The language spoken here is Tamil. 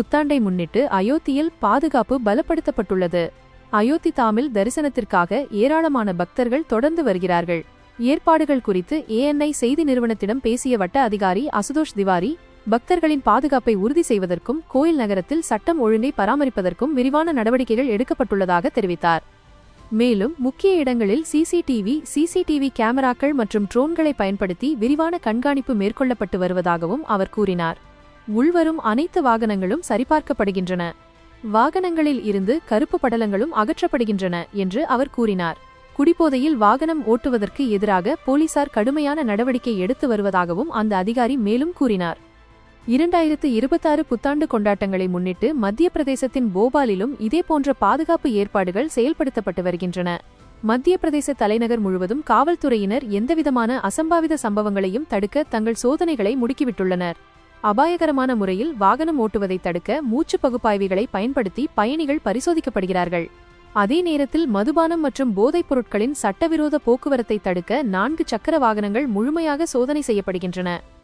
புத்தாண்டை முன்னிட்டு அயோத்தியில் பாதுகாப்பு பலப்படுத்தப்பட்டுள்ளது. அயோத்தி தாமில் தரிசனத்திற்காக ஏராளமான பக்தர்கள் தொடர்ந்து வருகிறார்கள். ஏற்பாடுகள் குறித்து ஏஎன்ஐ செய்தி நிறுவனத்திடம் பேசிய வட்ட அதிகாரி அசுதோஷ் திவாரி பக்தர்களின் பாதுகாப்பை உறுதி செய்வதற்கும் கோயில் நகரத்தில் சட்டம் ஒழுங்கை பராமரிப்பதற்கும் விரிவான நடவடிக்கைகள் எடுக்கப்பட்டுள்ளதாக தெரிவித்தார். மேலும் முக்கிய இடங்களில் சிசிடிவி சிசிடிவி கேமராக்கள் மற்றும் ட்ரோன்களை பயன்படுத்தி விரிவான கண்காணிப்பு மேற்கொள்ளப்பட்டு வருவதாகவும் அவர் கூறினார். உள்வரும் அனைத்து வாகனங்களும் சரிபார்க்கப்படுகின்றன. வாகனங்களில் இருந்து கருப்பு படலங்களும் அகற்றப்படுகின்றன என்று அவர் கூறினார். குடிபோதையில் வாகனம் ஓட்டுவதற்கு எதிராக போலீசார் கடுமையான நடவடிக்கை எடுத்து வருவதாகவும் அந்த அதிகாரி மேலும் கூறினார். இரண்டாயிரத்து இருபத்தாறு புத்தாண்டு கொண்டாட்டங்களை முன்னிட்டு மத்திய பிரதேசத்தின் போபாலிலும் இதேபோன்ற பாதுகாப்பு ஏற்பாடுகள் செயல்படுத்தப்பட்டு வருகின்றன. மத்திய பிரதேச தலைநகர் முழுவதும் காவல்துறையினர் எந்தவிதமான அசம்பாவித சம்பவங்களையும் தடுக்க தங்கள் சோதனைகளை முடுக்கிவிட்டுள்ளனர். அபாயகரமான முறையில் வாகனம் ஓட்டுவதை தடுக்க மூச்சு பகுப்பாய்விகளை பயன்படுத்தி பயணிகள் பரிசோதிக்கப்படுகிறார்கள். அதே நேரத்தில் மதுபானம் மற்றும் போதைப் பொருட்களின் சட்டவிரோத போக்குவரத்தை தடுக்க நான்கு சக்கர வாகனங்கள் முழுமையாக சோதனை செய்யப்படுகின்றன.